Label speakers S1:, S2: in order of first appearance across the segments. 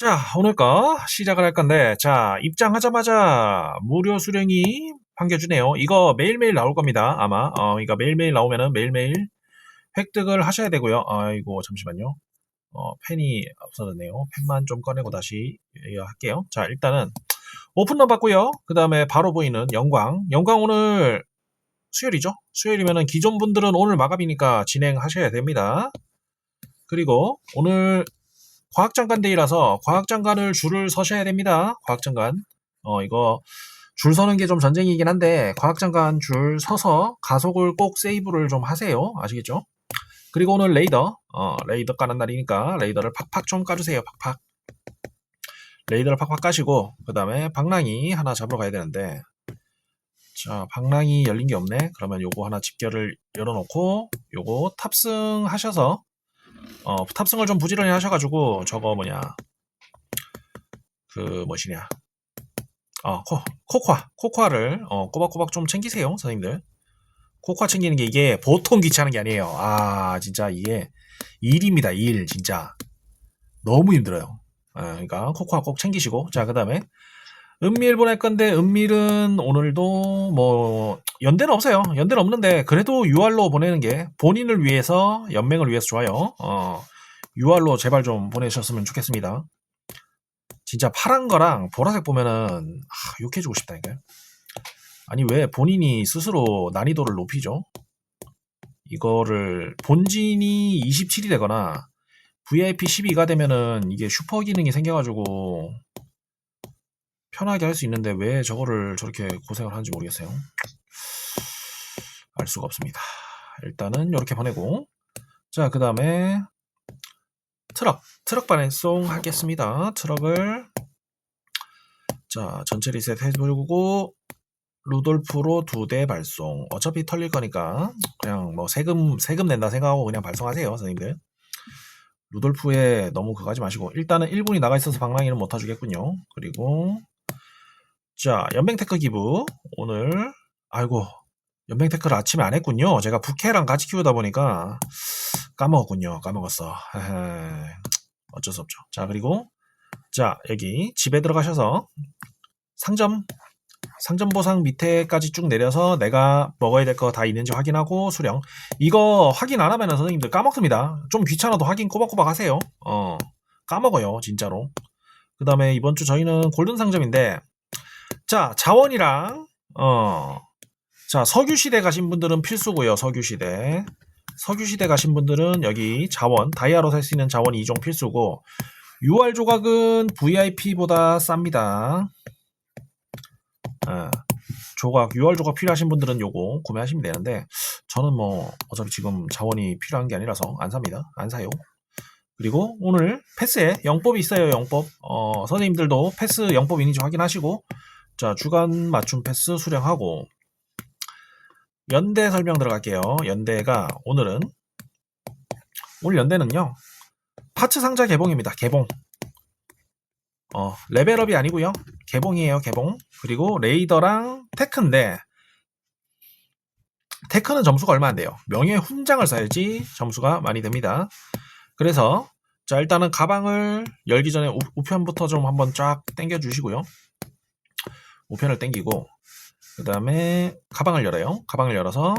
S1: 자, 오늘 거 시작을 할 건데, 자, 입장하자마자 무료 수령이 반겨주네요. 이거 매일매일 나올 겁니다. 아마. 어, 이거 매일매일 나오면은 매일매일 획득을 하셔야 되고요. 아이고, 잠시만요. 어, 펜이 없어졌네요. 펜만 좀 꺼내고 다시 할게요. 자, 일단은 오픈런 받고요. 그 다음에 바로 보이는 영광. 영광 오늘 수요일이죠? 수요일이면은 기존 분들은 오늘 마감이니까 진행하셔야 됩니다. 그리고 오늘 과학장관 데이라서 과학장관을 줄을 서셔야 됩니다. 과학장관. 어, 이거 줄 서는 게 좀 전쟁이긴 한데 과학장관 줄 서서 가속을 꼭 세이브를 좀 하세요. 아시겠죠? 그리고 오늘 레이더. 어, 레이더 까는 날이니까 레이더를 팍팍 좀 까주세요. 팍팍. 레이더를 팍팍 까시고 그 다음에 방랑이 하나 잡으러 가야 되는데 자 방랑이 열린 게 없네 그러면 요거 하나 집결을 열어놓고 요거 탑승하셔서 어, 탑승을 좀 부지런히 하셔가지고 저거 뭐냐. 그 뭐시냐. 어, 코, 코코아. 코코아를 어, 꼬박꼬박 좀 챙기세요 선생님들. 코코아 챙기는 게 이게 보통 귀찮은 게 아니에요. 아 진짜 이게 일입니다 일 진짜. 너무 힘들어요. 아, 그러니까 코코아 꼭 챙기시고. 자 그 다음에 은밀 보낼 건데 은밀은 오늘도 뭐 연대는 없어요. 연대는 없는데 그래도 UR로 보내는 게 본인을 위해서 연맹을 위해서 좋아요. 어, UR로 제발 좀 보내셨으면 좋겠습니다. 진짜 파란 거랑 보라색 보면은 아, 욕해주고 싶다니까요. 아니 왜 본인이 스스로 난이도를 높이죠? 이거를 본진이 27이 되거나 VIP 12가 되면은 이게 슈퍼 기능이 생겨가지고 편하게 할 수 있는데 왜 저거를 저렇게 고생을 하는지 모르겠어요. 알 수가 없습니다. 일단은 이렇게 보내고 자 그 다음에 트럭 트럭 반송송 하겠습니다. 트럭을 자 전체 리셋 해보고 루돌프로 두 대 발송 어차피 털릴 거니까 그냥 뭐 세금 세금 낸다 생각하고 그냥 발송하세요 선생님들 루돌프에 너무 그거 하지 마시고 일단은 1분이 나가 있어서 방랑이는 못 타주겠군요 그리고 자, 연맹테크 기부. 오늘, 아이고, 연맹테크를 아침에 안 했군요. 제가 부캐랑 같이 키우다 보니까 까먹었군요. 까먹었어. 헤헤. 어쩔 수 없죠. 자, 그리고, 자, 여기 집에 들어가셔서 상점, 상점 보상 밑에까지 쭉 내려서 내가 먹어야 될 거 다 있는지 확인하고 수령. 이거 확인 안 하면 선생님들 까먹습니다. 좀 귀찮아도 확인 꼬박꼬박 하세요. 어, 까먹어요. 진짜로. 그 다음에 이번 주 저희는 골든 상점인데, 자, 자원이랑, 어, 자, 석유 시대 가신 분들은 필수고요 석유 시대. 석유 시대 가신 분들은 여기 자원, 다이아로 살 수 있는 자원이 이종 필수고, UR 조각은 VIP보다 쌉니다. 어, 조각, UR 조각 필요하신 분들은 요거 구매하시면 되는데, 저는 뭐, 어차피 지금 자원이 필요한 게 아니라서 안 삽니다. 안 사요. 그리고 오늘 패스에 영법이 있어요, 영법. 어, 선생님들도 패스 영법 있는지 확인하시고, 자, 주간 맞춤 패스 수령하고 연대 설명 들어갈게요. 연대가 오늘은 오늘 연대는요. 파츠 상자 개봉입니다. 개봉. 어, 레벨업이 아니고요. 개봉이에요. 개봉. 그리고 레이더랑 테크인데 테크는 점수가 얼마 안 돼요. 명예 훈장을 써야지 점수가 많이 됩니다. 그래서 자 일단은 가방을 열기 전에 우, 우편부터 좀 한번 쫙 당겨 주시고요. 우편을 땡기고 그 다음에 가방을 열어요. 가방을 열어서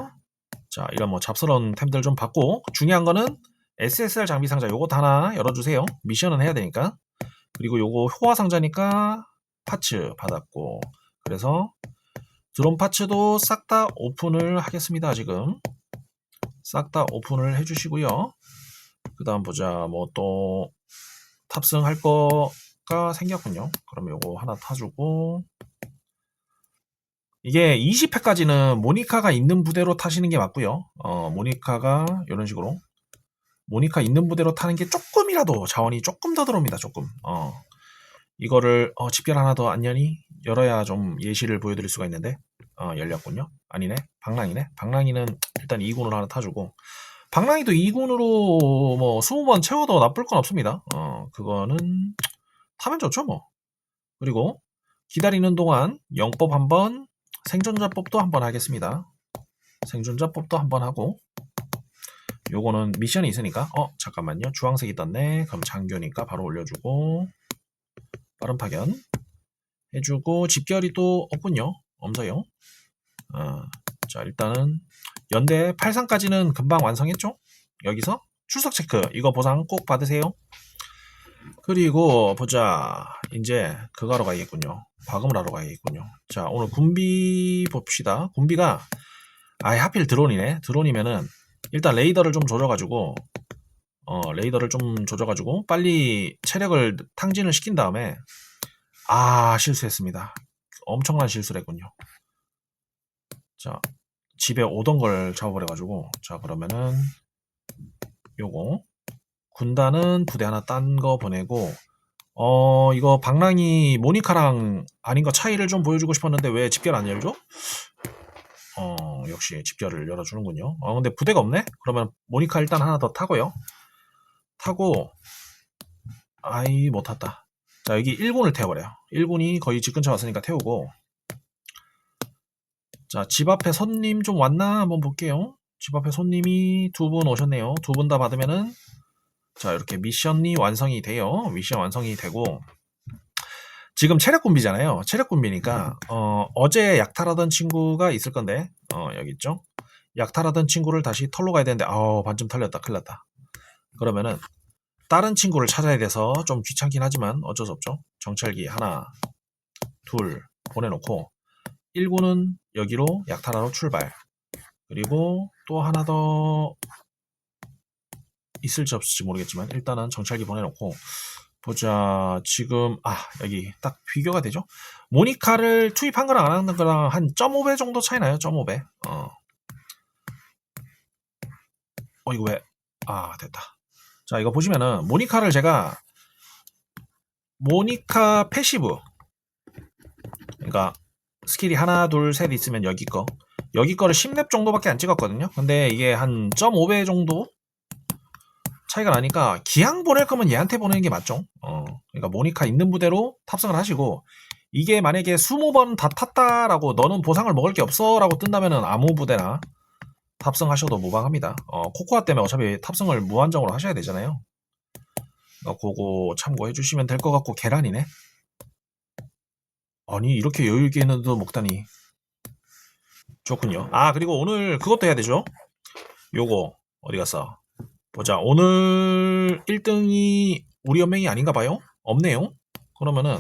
S1: 자 이런 뭐 잡스러운 템들 좀 받고 중요한 거는 SSR 장비 상자 요거 하나 열어주세요. 미션은 해야 되니까 그리고 요거 호화 상자니까 파츠 받았고 그래서 드론 파츠도 싹 다 오픈을 하겠습니다. 지금 싹 다 오픈을 해주시고요. 그 다음 보자 뭐 또 탑승할 거가 생겼군요. 그럼 요거 하나 타주고 이게 20회까지는 모니카가 있는 부대로 타시는 게 맞고요. 어, 모니카가 이런 식으로 모니카 있는 부대로 타는 게 조금이라도 자원이 조금 더 들어옵니다. 조금. 어, 이거를 어, 집결 하나 더 안연히 열어야 좀 예시를 보여드릴 수가 있는데 어, 열렸군요. 아니네. 방랑이네. 방랑이는 일단 2군으로 하나 타주고 방랑이도 2군으로 뭐 20번 채워도 나쁠 건 없습니다. 어, 그거는 타면 좋죠 뭐. 그리고 기다리는 동안 영법 한번 생존자법도 한번 하겠습니다. 생존자법도 한번 하고 요거는 미션이 있으니까 어 잠깐만요 주황색이 떴네 그럼 장교니까 바로 올려주고 빠른 파견 해주고 집결이 또 없군요. 없어요. 어, 자 일단은 연대 83까지는 금방 완성했죠? 여기서 출석 체크 이거 보상 꼭 받으세요. 그리고 보자 이제 그거 하러 가야겠군요. 과금을 하러 가야겠군요. 자 오늘 군비 봅시다. 군비가 아예 하필 드론이네. 드론이면은 일단 레이더를 좀 조져가지고 어 레이더를 좀 조져가지고 빨리 체력을 탕진을 시킨 다음에 아 실수했습니다. 엄청난 실수를 했군요. 자 집에 오던 걸 잡아버려가지고 자 그러면은 요거 군단은 부대 하나 딴 거 보내고 어 이거 방랑이 모니카랑 아닌 거 차이를 좀 보여주고 싶었는데 왜 집결 안 열죠? 어 역시 집결을 열어주는군요. 어 근데 부대가 없네? 그러면 모니카 일단 하나 더 타고요. 타고 아이 못 탔다. 자 여기 1군을 태워버려요. 1군이 거의 집 근처 왔으니까 태우고 자 집 앞에 손님 좀 왔나 한번 볼게요. 집 앞에 손님이 두 분 오셨네요. 두 분 다 받으면은 자 이렇게 미션이 완성이 돼요. 미션 완성이 되고 지금 체력 군비잖아요. 체력 군비니까 어, 어제 약탈하던 친구가 있을 건데 어, 여기 있죠. 약탈하던 친구를 다시 털로 가야 되는데 아우 반쯤 털렸다 큰일 났다. 그러면은 다른 친구를 찾아야 돼서 좀 귀찮긴 하지만 어쩔 수 없죠. 정찰기 하나, 둘 보내놓고 1구는 여기로 약탈하러 출발. 그리고 또 하나 더 있을지 없을지 모르겠지만 일단은 정찰기 보내놓고 보자. 지금 아 여기 딱 비교가 되죠? 모니카를 투입한 거랑 안 하는 거랑 한 1.5배 정도 차이 나요? 1.5배. 어. 어 이거 왜? 아 됐다. 자 이거 보시면은 모니카를 제가 모니카 패시브. 그러니까 스킬이 하나 둘 셋 있으면 여기 거. 여기 거를 10렙 정도밖에 안 찍었거든요? 근데 이게 한 1.5배 정도 차이가 나니까 기왕 보낼 거면 얘한테 보내는 게 맞죠. 어, 그러니까 모니카 있는 부대로 탑승을 하시고 이게 만약에 20번 다 탔다라고 너는 보상을 먹을 게 없어라고 뜬다면은 아무 부대나 탑승하셔도 무방합니다. 어, 코코아 때문에 어차피 탑승을 무한정으로 하셔야 되잖아요. 그러니까 그거 참고해 주시면 될 것 같고 계란이네. 아니 이렇게 여유 있게 있는데도 먹다니 좋군요. 아 그리고 오늘 그것도 해야 되죠. 요거 어디 갔어? 보자. 오늘 1등이 우리 연맹이 아닌가 봐요? 없네요? 그러면은,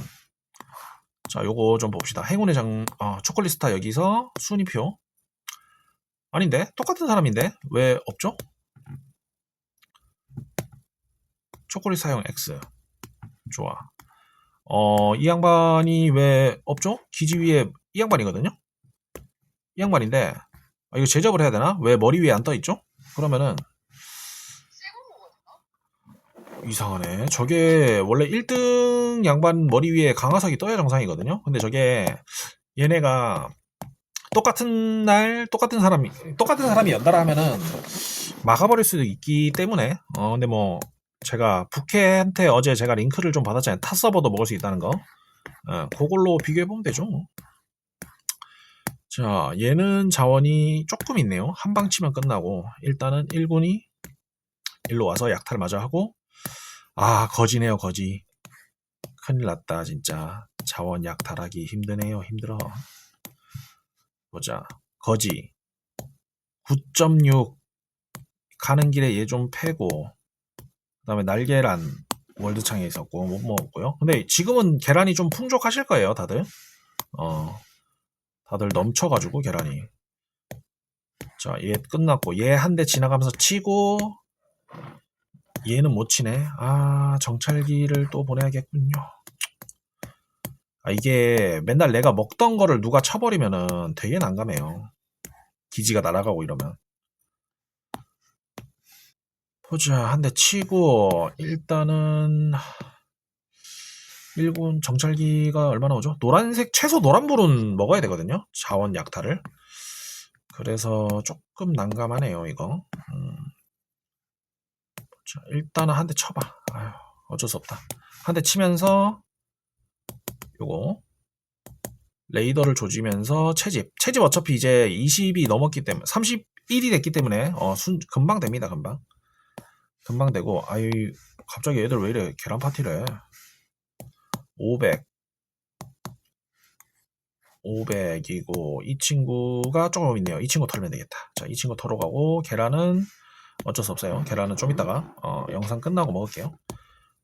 S1: 자, 요거 좀 봅시다. 행운의 장, 아, 초콜릿 스타 여기서 순위표. 아닌데? 똑같은 사람인데? 왜 없죠? 초콜릿 사용 X. 좋아. 어, 이 양반이 왜 없죠? 기지 위에 이 양반이거든요? 이 양반인데, 아, 이거 제접을 해야 되나? 왜 머리 위에 안 떠 있죠? 그러면은, 이상하네. 저게 원래 1등 양반 머리 위에 강화석이 떠야 정상이거든요. 근데 저게 얘네가 똑같은 날 똑같은 사람이 똑같은 사람이 연달아 하면은 막아버릴 수도 있기 때문에 어 근데 뭐 제가 부캐한테 어제 제가 링크를 좀 받았잖아요. 타 서버도 먹을 수 있다는 거. 어, 그걸로 비교해 보면 되죠. 뭐. 자, 얘는 자원이 조금 있네요. 한 방 치면 끝나고 일단은 1군이 일로 와서 약탈 마저 하고 아, 거지네요, 거지. 큰일 났다, 진짜. 자원 약탈하기 힘드네요, 힘들어. 보자. 거지. 9.6. 가는 길에 얘 좀 패고. 그 다음에 날계란. 월드창에 있었고, 못 먹었고요. 근데 지금은 계란이 좀 풍족하실 거예요, 다들. 어. 다들 넘쳐가지고, 계란이. 자, 얘 끝났고, 얘 한 대 지나가면서 치고, 얘는 못 치네. 아, 정찰기를 또 보내야겠군요. 아, 이게 맨날 내가 먹던 거를 누가 쳐버리면은 되게 난감해요. 기지가 날아가고 이러면. 보자, 한 대 치고, 일단은, 1군 정찰기가 얼마나 오죠? 노란색, 최소 노란불은 먹어야 되거든요. 자원 약탈을. 그래서 조금 난감하네요, 이거. 음. 자, 일단은 한 대 쳐봐. 아휴, 어쩔 수 없다. 한 대 치면서 요거 레이더를 조지면서 채집. 채집 어차피 이제 20이 넘었기 때문에 31이 됐기 때문에 어, 순 금방 됩니다. 금방. 금방 되고 아유 갑자기 애들 왜 이래 계란 파티를 해. 500 500이고 이 친구가 조금 있네요. 이 친구 털면 되겠다. 자, 이 친구 털어 가고 계란은 어쩔 수 없어요. 계란은 좀 이따가 어, 영상 끝나고 먹을게요.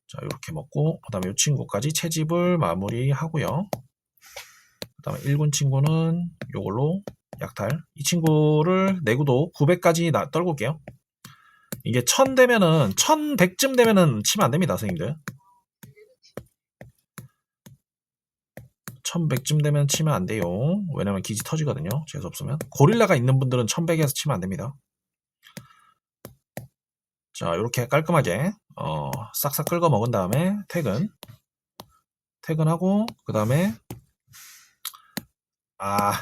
S1: 자, 이렇게 먹고 그 다음에 이 친구까지 채집을 마무리하고요. 그 다음에 1군 친구는 요걸로 약탈. 이 친구를 내구도 900까지 나, 떨고 올게요. 이게 1000 되면은 1100쯤 되면은 치면 안 됩니다, 선생님들. 1100쯤 되면 치면 안 돼요. 왜냐면 기지 터지거든요. 재수 없으면. 고릴라가 있는 분들은 1100에서 치면 안 됩니다. 자, 이렇게 깔끔하게 어, 싹싹 긁어 먹은 다음에 퇴근. 퇴근하고 그 다음에 아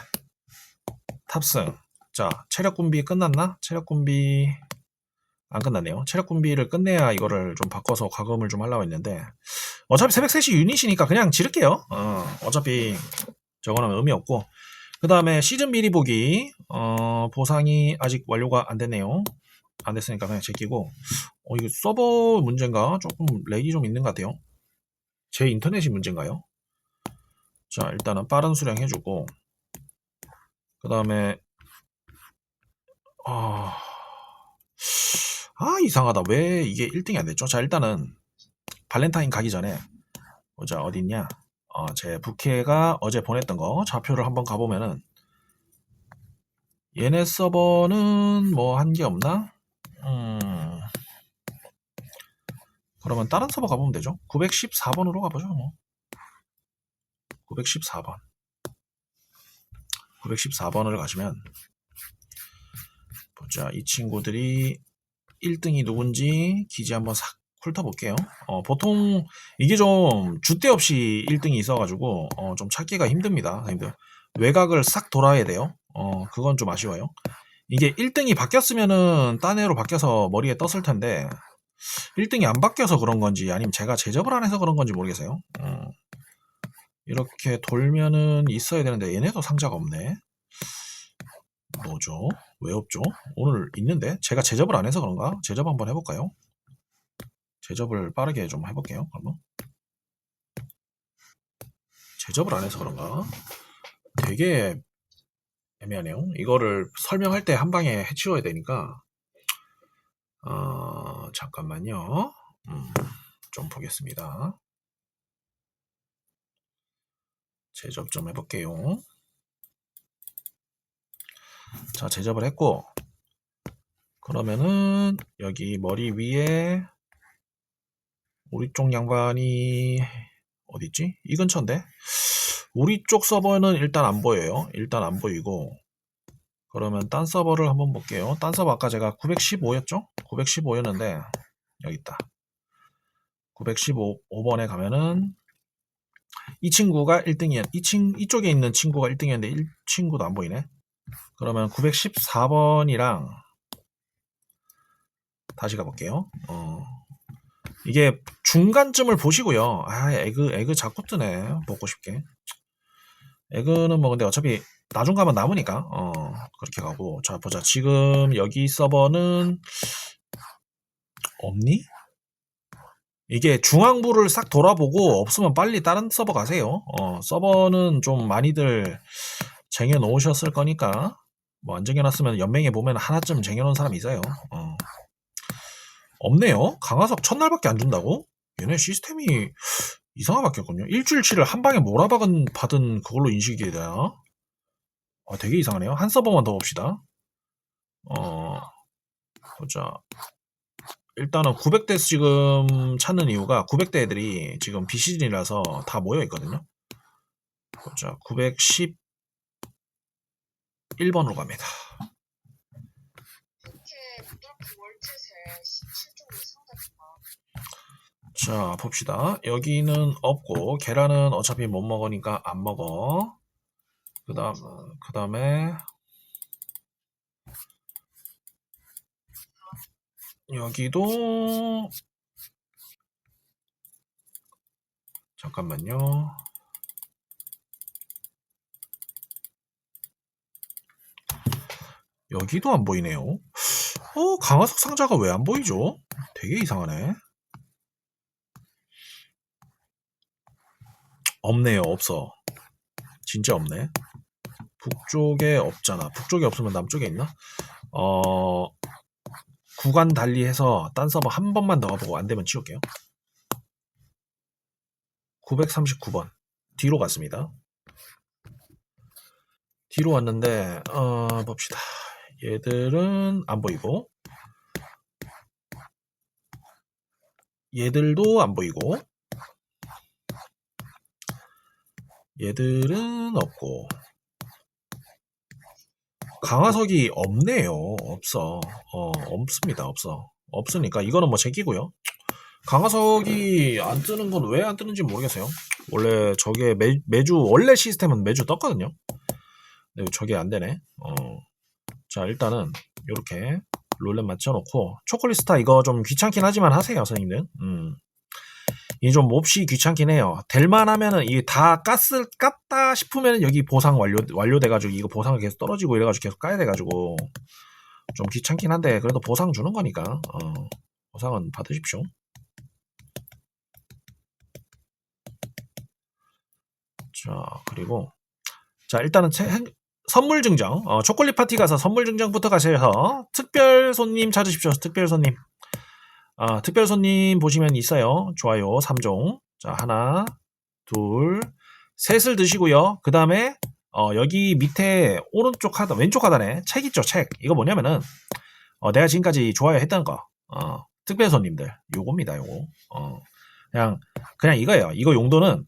S1: 탑승. 자, 체력 군비 끝났나? 체력 군비 안 끝났네요. 체력 군비를 끝내야 이거를 좀 바꿔서 과금을 좀 하려고 했는데 어차피 새벽 3시 유닛이니까 그냥 지를게요. 어, 어차피 저거는 의미 없고 그 다음에 시즌 미리 보기 어, 보상이 아직 완료가 안 됐네요. 안 됐으니까 그냥 제끼고. 어, 이거 서버 문제인가? 조금 렉이 좀 있는 것 같아요. 제 인터넷이 문제인가요? 자 일단은 빠른 수령 해주고. 그 다음에 아... 아 이상하다. 왜 이게 1등이 안 됐죠? 자 일단은 발렌타인 가기 전에 보자 어딨냐? 어, 제 부캐가 어제 보냈던 거. 좌표를 한번 가보면은 얘네 서버는 뭐 한 게 없나 음 그러면 다른 서버 가보면 되죠 914번으로 가보죠 뭐 914번 914번을 가시면 보자 이 친구들이 1등이 누군지 기지 한번 싹 훑어볼게요. 어, 보통 이게 좀 줏대 없이 1등이 있어가지고 어, 좀 찾기가 힘듭니다. 선생님들. 외곽을 싹 돌아야 돼요. 어, 그건 좀 아쉬워요. 이게 1등이 바뀌었으면은 딴 애로 바뀌어서 머리에 떴을 텐데 1등이 안 바뀌어서 그런 건지 아니면 제가 제접을 안 해서 그런 건지 모르겠어요. 어, 이렇게 돌면은 있어야 되는데 얘네도 상자가 없네. 뭐죠? 왜 없죠? 오늘 있는데 제가 제접을 안 해서 그런가? 제접 한번 해볼까요? 제접을 빠르게 좀 해볼게요. 그러면 제접을 안 해서 그런가? 되게 애매하네요. 이거를 설명할 때 한 방에 해치워야 되니까 어, 잠깐만요. 음, 좀 보겠습니다. 제접 좀 해볼게요. 자, 제접을 했고, 그러면은, 여기 머리 위에, 우리 쪽 양반이, 어디있지? 이 근처인데? 우리 쪽 서버는 일단 안 보여요. 일단 안 보이고, 그러면 딴 서버를 한번 볼게요. 딴 서버 아까 제가 915였죠? 915였는데, 여기 있다. 915번에 가면은, 이 친구가 1등이야. 이 친, 이쪽에 있는 친구가 1등이었는데, 이 친구도 안 보이네. 그러면 914번이랑 다시 가볼게요. 어, 이게 중간쯤을 보시고요. 아, 에그, 에그 자꾸 뜨네. 먹고 싶게. 에그는 뭐 근데 어차피 나중 가면 남으니까, 어, 그렇게 가고. 자, 보자. 지금 여기 서버는 없니? 이게 중앙부를 싹 돌아보고 없으면 빨리 다른 서버 가세요. 어, 서버는 좀 많이들 쟁여 놓으셨을 거니까 뭐 안 쟁여놨으면 연맹에 보면 하나쯤 쟁여놓은 사람이 있어요. 어. 없네요. 강화석 첫날밖에 안 준다고? 얘네 시스템이 이상하게 바뀌었군요. 일주일치를 한 방에 몰아박은 받은 그걸로 인식이 돼요. 아, 되게 이상하네요. 한 서버만 더 봅시다. 어, 보자. 일단은 900대 지금 찾는 이유가 900대 애들이 지금 비시즌이라서 다 모여 있거든요. 보자. 910 1번으로 갑니다. 자, 봅시다. 여기는 없고, 계란은 어차피 못 먹으니까 안 먹어. 그 다음, 그 다음에, 여기도, 잠깐만요. 여기도 안 보이네요. 어, 강화석 상자가 왜 안 보이죠? 되게 이상하네. 없네요. 없어. 진짜 없네. 북쪽에 없잖아. 북쪽에 없으면 남쪽에 있나? 어, 구간 달리해서 딴 서버 한 번만 더 가보고 안 되면 치울게요. 939번. 뒤로 갔습니다. 뒤로 왔는데, 어, 봅시다. 얘들은 안 보이고, 얘들도 안 보이고, 얘들은 없고, 강화석이 없네요. 없어. 어, 없습니다. 없어. 없으니까 이거는 뭐 제끼고요. 강화석이 안 뜨는 건 왜 안 뜨는지 모르겠어요. 원래 저게 매, 매주 원래 시스템은 매주 떴거든요. 근데 저게 안 되네. 어. 자, 일단은 이렇게 롤렛 맞춰놓고 초콜릿 스타 이거 좀 귀찮긴 하지만 하세요, 선생님들. 음. 이게 좀 몹시 귀찮긴 해요. 될만 하면은 이게 다 가스 깠다 싶으면 여기 보상 완료 완료돼가지고 이거 보상을 계속 떨어지고 이래가지고 계속 까야 돼가지고 좀 귀찮긴 한데 그래도 보상 주는 거니까 어, 보상은 받으십시오. 자 그리고 자 일단은 채, 선물 증정 어, 초콜릿 파티 가서 선물 증정부터 가셔서 특별 손님 찾으십시오. 특별 손님. 아, 특별 손님 보시면 있어요. 좋아요. 3종. 자, 하나, 둘, 셋을 드시고요. 그 다음에, 어, 여기 밑에 오른쪽 하단, 왼쪽 하단에 책 있죠, 책. 이거 뭐냐면은, 어, 내가 지금까지 좋아요 했던 거, 어, 특별 손님들. 요겁니다, 요거. 어, 그냥, 그냥 이거예요. 이거 용도는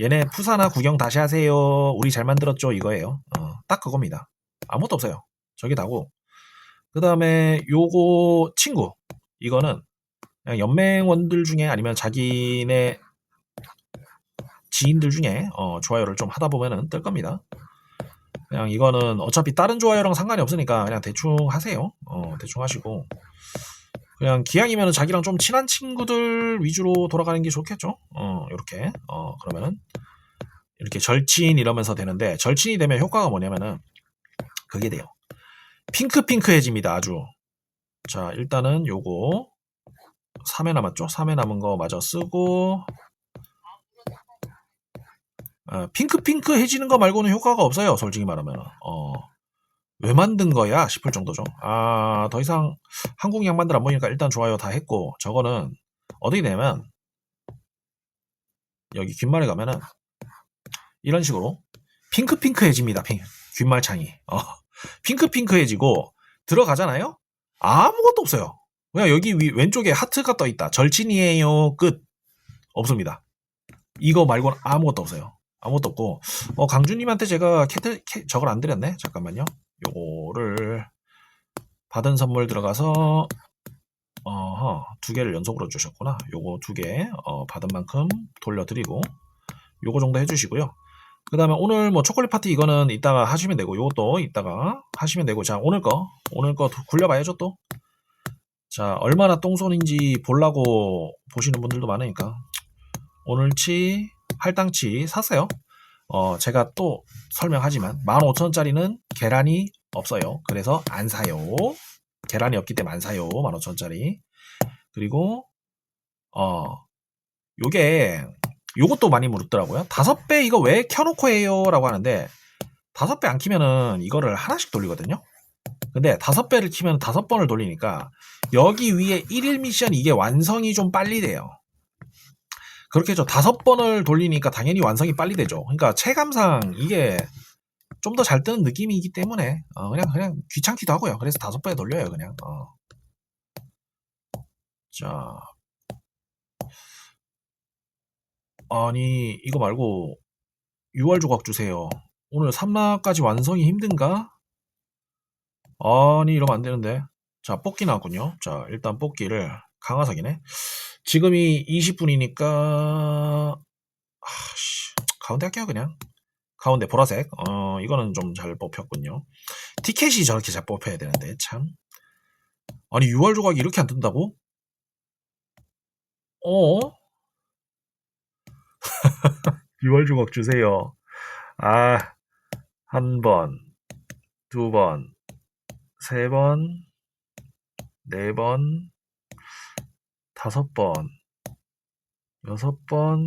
S1: 얘네 푸사나 구경 다시 하세요. 우리 잘 만들었죠, 이거예요. 어, 딱 그겁니다. 아무것도 없어요. 저게 다고. 그 다음에 요거 친구. 이거는 연맹원들 중에 아니면 자기네 지인들 중에 어, 좋아요를 좀 하다 보면은 뜰 겁니다. 그냥 이거는 어차피 다른 좋아요랑 상관이 없으니까 그냥 대충 하세요. 어, 대충 하시고 그냥 기왕이면 자기랑 좀 친한 친구들 위주로 돌아가는 게 좋겠죠. 어, 이렇게 어, 그러면은 이렇게 절친 이러면서 되는데 절친이 되면 효과가 뭐냐면은 그게 돼요. 핑크핑크해집니다. 아주. 자 일단은 요거 3회 남았죠? 3회 남은 거 마저 쓰고 어, 핑크핑크 해지는 거 말고는 효과가 없어요. 솔직히 말하면 어, 왜 만든 거야 싶을 정도죠. 아, 더 이상 한국 양반들 안 보이니까 일단 좋아요 다 했고 저거는 어떻게 되냐면 여기 귓말에 가면은 이런 식으로 핑크핑크해집니다. 핑, 귓말창이 어, 핑크핑크해지고 들어가잖아요. 아무것도 없어요. 그냥 여기 위, 왼쪽에 하트가 떠 있다. 절친이에요. 끝. 없습니다. 이거 말고는 아무것도 없어요. 아무것도 없고 어, 강주님한테 제가 캐트, 캐, 저걸 안 드렸네. 잠깐만요. 요거를 받은 선물 들어가서 어허, 두 개를 연속으로 주셨구나. 요거 두 개, 어, 받은 만큼 돌려드리고, 요거 정도 해주시고요. 그 다음에 오늘 뭐 초콜릿 파티 이거는 이따가 하시면 되고, 요것도 이따가 하시면 되고, 자, 오늘 거, 오늘 거 굴려봐야죠 또. 자, 얼마나 똥손인지 보려고 보시는 분들도 많으니까. 오늘치, 할당치 샀어요. 어, 제가 또 설명하지만 15,000원짜리는 계란이 없어요. 그래서 안 사요. 계란이 없기 때문에 안 사요. 15,000원짜리. 그리고 어, 요게 요것도 많이 물었더라고요. 다섯 배 이거 왜 켜놓고 해요? 라고 하는데 다섯 배 안 키면은 이거를 하나씩 돌리거든요. 근데 다섯 배를 키면 다섯 번을 돌리니까 여기 위에 1일 미션 이게 완성이 좀 빨리 돼요. 그렇게 해서 다섯 번을 돌리니까 당연히 완성이 빨리 되죠. 그러니까 체감상 이게 좀 더 잘 뜨는 느낌이기 때문에 어, 그냥 그냥 귀찮기도 하고요. 그래서 다섯 번에 돌려요, 그냥. 어. 자, 아니 이거 말고 6월 조각 주세요. 오늘 3라까지 완성이 힘든가? 아니 이러면 안 되는데. 자, 뽑기 나왔군요. 자, 일단 뽑기를 강화석이네. 지금이 20분이니까 아씨, 가운데 할게요 그냥. 가운데 보라색. 어, 이거는 좀 잘 뽑혔군요. 티켓이 저렇게 잘 뽑혀야 되는데 참. 아니 6월 조각이 이렇게 안 뜬다고? 어? 6월 조각 주세요. 아, 한 번, 두 번, 세 번, 네 번, 다섯 번, 여섯 번,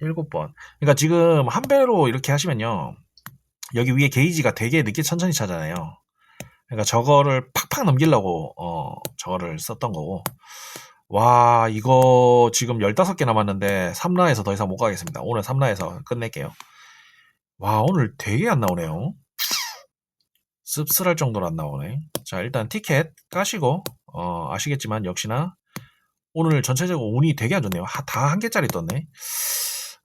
S1: 7번. 그러니까 지금 한 배로 이렇게 하시면요. 여기 위에 게이지가 되게 늦게 천천히 차잖아요. 그러니까 저거를 팍팍 넘기려고 어 저거를 썼던 거고. 와, 이거 지금 15개 남았는데 3라에서 더 이상 못 가겠습니다. 오늘 3라에서 끝낼게요. 와, 오늘 되게 안 나오네요. 씁쓸할 정도로 안 나오네. 자, 일단 티켓 까시고 어, 아시겠지만 역시나 오늘 전체적으로 운이 되게 안 좋네요. 다 한 개짜리 떴네.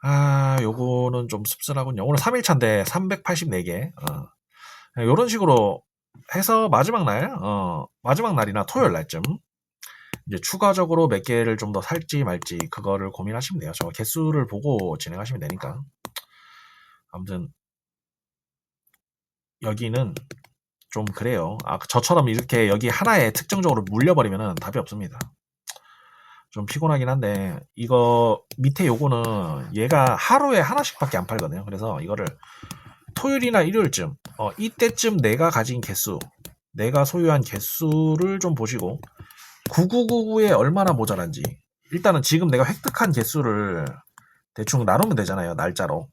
S1: 아, 요거는 좀 씁쓸하군요. 오늘 3일차인데 384개. 어. 요런 식으로 해서 마지막 날, 어, 마지막 날이나 토요일 날쯤 이제 추가적으로 몇 개를 좀 더 살지 말지 그거를 고민하시면 돼요. 저 개수를 보고 진행하시면 되니까. 아무튼 여기는 좀 그래요. 아, 저처럼 이렇게 여기 하나에 특정적으로 물려버리면 답이 없습니다. 좀 피곤하긴 한데 이거 밑에 요거는 얘가 하루에 하나씩밖에 안 팔거든요. 그래서 이거를 토요일이나 일요일쯤 어, 이때쯤 내가 가진 개수 내가 소유한 개수를 좀 보시고 9999에 얼마나 모자란지 일단은 지금 내가 획득한 개수를 대충 나누면 되잖아요. 날짜로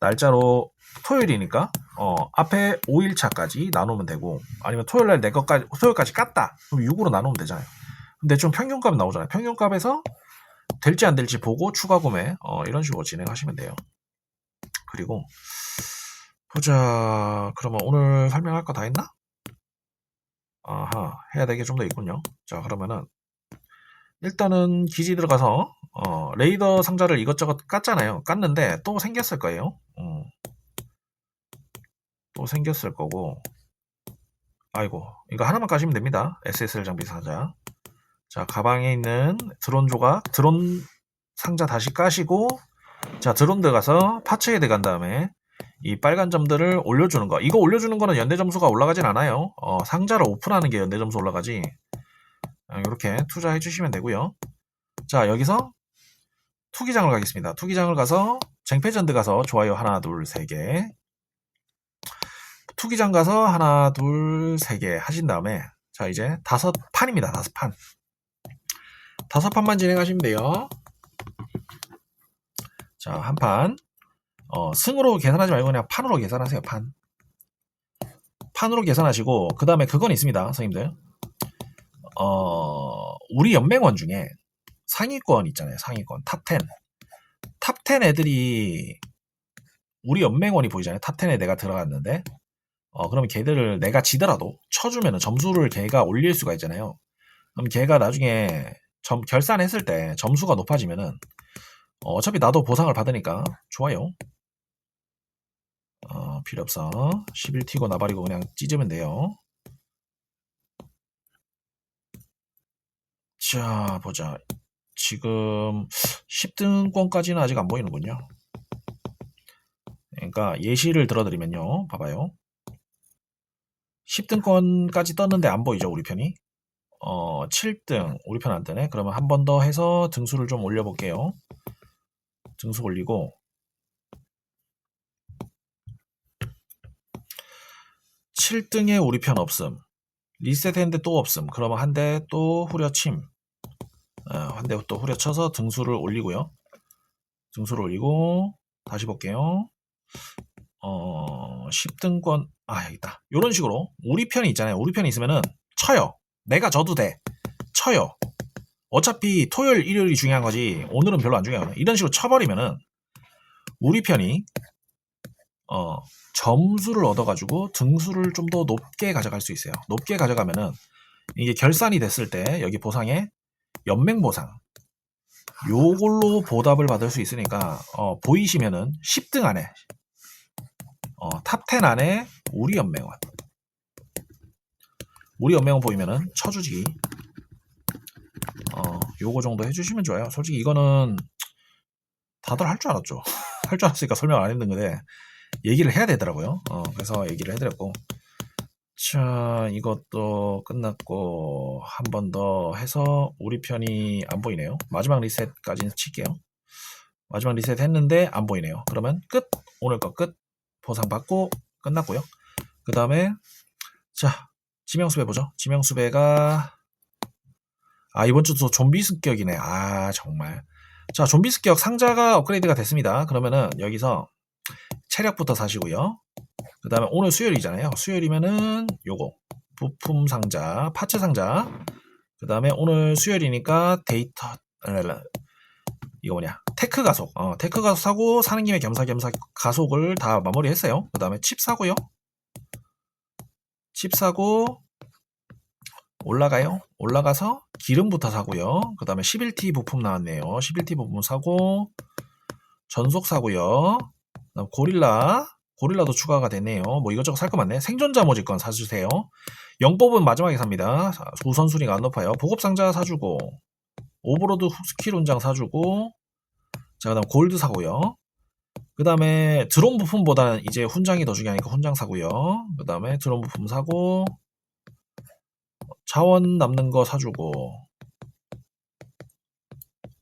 S1: 날짜로 토요일이니까 어, 앞에 5일차까지 나누면 되고 아니면 토요일 날 내 것까지 토요일까지 깠다 그럼 6으로 나누면 되잖아요. 근데 좀 평균값 나오잖아요. 평균값에서 될지 안 될지 보고 추가 구매 어, 이런 식으로 진행하시면 돼요. 그리고 보자 그러면 오늘 설명할 거 다 했나? 아하 해야 될게좀 더 있군요. 자 그러면은 일단은 기지 들어가서 어, 레이더 상자를 이것저것 깠잖아요. 깠는데 또 생겼을 거예요. 음. 또 생겼을 거고. 아이고 이거 하나만 까시면 됩니다. SSL 장비 상자. 자 가방에 있는 드론 조각 드론 상자 다시 까시고 자 드론 들어가서 파츠에 들어간 다음에 이 빨간 점들을 올려주는 거. 이거 올려주는 거는 연대 점수가 올라가진 않아요. 어, 상자를 오픈하는 게 연대 점수 올라가지. 이렇게 투자해 주시면 되고요. 자 여기서 투기장을 가겠습니다. 투기장을 가서 쟁패전드 가서 좋아요 하나 둘 세 개 투기장 가서 하나 둘 세 개 하신 다음에 자 이제 다섯 판입니다. 다섯 판. 다섯 판만 진행하시면 돼요. 자 한 판. 어, 승으로 계산하지 말고 그냥 판으로 계산하세요 판. 판으로 계산하시고 그 다음에 그건 있습니다 선생님들. 어, 우리 연맹원 중에 상위권 있잖아요 상위권. 탑10 탑10 애들이 우리 연맹원이 보이잖아요. 탑10에 내가 들어갔는데 어, 그러면 걔들을 내가 지더라도 쳐주면 점수를 걔가 올릴 수가 있잖아요. 그럼 걔가 나중에 점, 결산했을 때 점수가 높아지면은 어, 차피 나도 보상을 받으니까 좋아요. 어, 필요 없어. 11티고 나발이고 그냥 찢으면 돼요. 자, 보자. 지금 10등권까지는 아직 안 보이는군요. 그러니까 예시를 들어드리면요. 봐봐요. 10등권까지 떴는데 안 보이죠, 우리 편이? 어, 7등, 우리 편 안 뜨네? 그러면 한 번 더 해서 등수를 좀 올려볼게요. 등수 올리고, 7등에 우리 편 없음. 리셋 했는데 또 없음. 그러면 한 대 또 후려침. 어, 한대 또 후려쳐서 등수를 올리고요. 등수를 올리고, 다시 볼게요. 어, 10등권, 아, 여기 있다. 이런 식으로, 우리 편이 있잖아요. 우리 편이 있으면은, 쳐요. 내가 져도 돼. 쳐요. 어차피 토요일, 일요일이 중요한 거지, 오늘은 별로 안 중요하거든. 이런 식으로 쳐버리면은, 우리 편이, 어, 점수를 얻어가지고 등수를 좀 더 높게 가져갈 수 있어요. 높게 가져가면은, 이게 결산이 됐을 때, 여기 보상에, 연맹 보상. 요걸로 보답을 받을 수 있으니까, 어, 보이시면은 10등 안에, 어, 탑10 안에 우리 연맹원. 우리 연맹원 보이면은 쳐주기. 어, 요거 정도 해주시면 좋아요. 솔직히 이거는 다들 할 줄 알았죠. 할 줄 알았으니까 설명을 안 했는 건데, 얘기를 해야 되더라고요. 어, 그래서 얘기를 해드렸고. 자, 이것도 끝났고, 한 번 더 해서 우리 편이 안 보이네요. 마지막 리셋까지는 칠게요. 마지막 리셋 했는데 안 보이네요. 그러면 끝! 오늘 거 끝! 보상받고 끝났고요. 그 다음에 자 지명수배 보죠. 지명수배가 아 이번 주도 좀비 습격이네. 아 정말 자, 좀비 습격 상자가 업그레이드가 됐습니다. 그러면은 여기서 체력부터 사시고요. 그 다음에 오늘 수요일이잖아요. 수요일이면은 요거 부품 상자, 파츠 상자. 그 다음에 오늘 수요일이니까 데이터 이거 뭐냐 테크 가속, 어, 테크 가속 사고 사는 김에 겸사겸사 가속을 다 마무리했어요. 그 다음에 칩 사고요. 칩 사고 올라가요. 올라가서 기름부터 사고요. 그 다음에 11T 부품 나왔네요. 11T 부품 사고 전속 사고요. 고릴라 고릴라도 추가가 됐네요. 뭐 이것저것 살 거 많네. 생존자 모집권 사주세요. 영법은 마지막에 삽니다. 자, 우선순위가 안 높아요. 보급상자 사주고 오브로드 스킬 운장 사주고 자 그다음 골드 사고요. 그 다음에 드론 부품보다는 이제 훈장이 더 중요하니까 훈장 사고요. 그 다음에 드론 부품 사고 자원 남는 거 사주고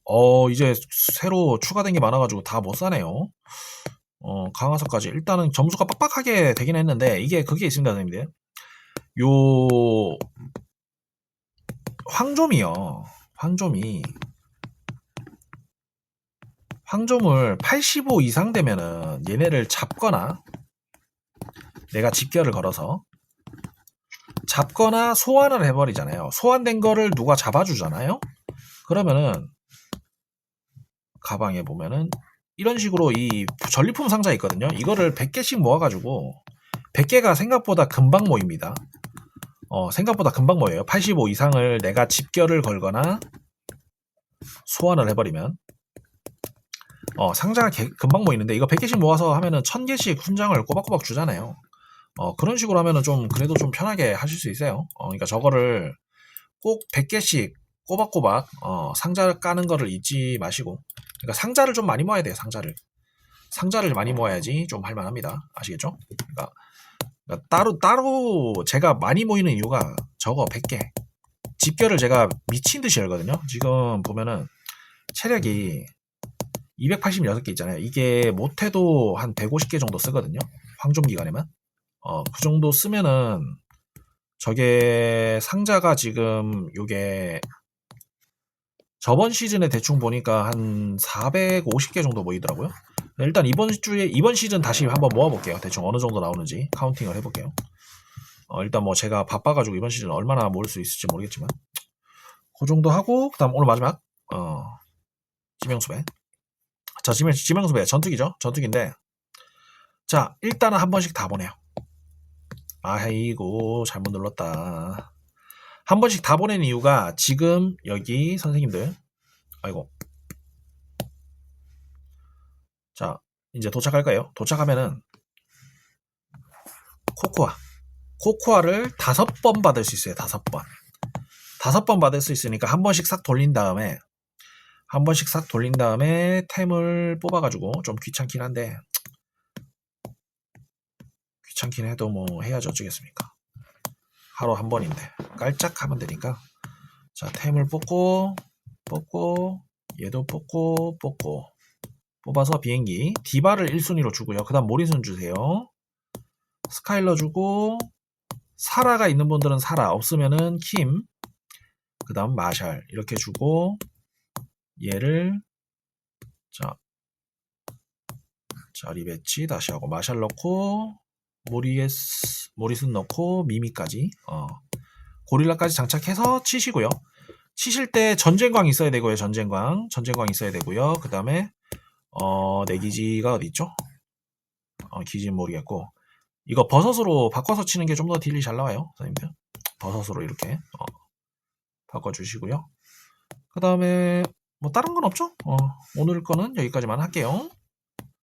S1: 어 이제 새로 추가된 게 많아가지고 다 못 사네요. 어 강화석까지 일단은 점수가 빡빡하게 되긴 했는데 이게 그게 있습니다, 선생님들. 요 황좀이요. 황좀이 황좀을 85 이상 되면은 얘네를 잡거나 내가 집결을 걸어서 잡거나 소환을 해버리잖아요. 소환된 거를 누가 잡아주잖아요. 그러면은 가방에 보면은 이런 식으로 이 전리품 상자 있거든요. 이거를 100개씩 모아가지고 100개가 생각보다 금방 모입니다. 어, 생각보다 금방 모여요. 85 이상을 내가 집결을 걸거나 소환을 해버리면 어, 상자가 개- 금방 모이는데 이거 100개씩 모아서 하면은 1000개씩 훈장을 꼬박꼬박 주잖아요. 어, 그런 식으로 하면은 좀 그래도 좀 편하게 하실 수 있어요. 어, 그러니까 저거를 꼭 100개씩 꼬박꼬박 어, 상자 까는 거를 잊지 마시고 그러니까 상자를 좀 많이 모아야 돼요. 상자를 상자를 많이 모아야지 좀 할만합니다. 아시겠죠? 그러니까, 그러니까 따로 따로 제가 많이 모이는 이유가 저거 100개 집결을 제가 미친 듯이 열거든요. 지금 보면은 체력이 286개 있잖아요. 이게 못해도 한 150개 정도 쓰거든요. 황좀 기간에만. 어, 그 정도 쓰면은 저게 상자가 지금 요게 저번 시즌에 대충 보니까 한 450개 정도 모이더라고요. 일단 이번 주에 이번 시즌 다시 한번 모아볼게요. 대충 어느 정도 나오는지 카운팅을 해볼게요. 어, 일단 뭐 제가 바빠가지고 이번 시즌 얼마나 모을 수 있을지 모르겠지만 그 정도 하고 그다음 오늘 마지막 어, 지명수배. 자 지명 지명수배 전투기죠. 전투기인데 자 일단은 한 번씩 다 보내요. 아이고 잘못 눌렀다. 한 번씩 다 보낸 이유가 지금 여기 선생님들 아이고 자 이제 도착할까요? 도착하면은 코코아 코코아를 다섯 번 받을 수 있어요. 다섯 번 다섯 번 받을 수 있으니까 한 번씩 싹 돌린 다음에 한 번씩 싹 돌린 다음에 템을 뽑아가지고 좀 귀찮긴 한데 귀찮긴 해도 뭐 해야지 어쩌겠습니까? 하루 한 번인데 깔짝 하면 되니까 자 템을 뽑고 뽑고 얘도 뽑고 뽑고 뽑아서 비행기 디바를 1순위로 주고요 그 다음 모리슨 주세요 스카일러 주고 사라가 있는 분들은 사라 없으면은 킴 그 다음 마샬 이렇게 주고 얘를 자, 자 리 배치 다시 하고 마샬 넣고 모리에스 모리슨 넣고 미미까지 어, 고릴라까지 장착해서 치시고요. 치실 때 전쟁광 있어야 되고요. 전쟁광 전쟁광 있어야 되고요. 그 다음에 어, 내 기지가 어디 있죠? 어, 기지는 모르겠고 이거 버섯으로 바꿔서 치는 게 좀 더 딜이 잘 나와요, 선생님들. 버섯으로 이렇게 어, 바꿔주시고요. 그 다음에 뭐 다른 건 없죠? 어, 오늘 거는 여기까지만 할게요.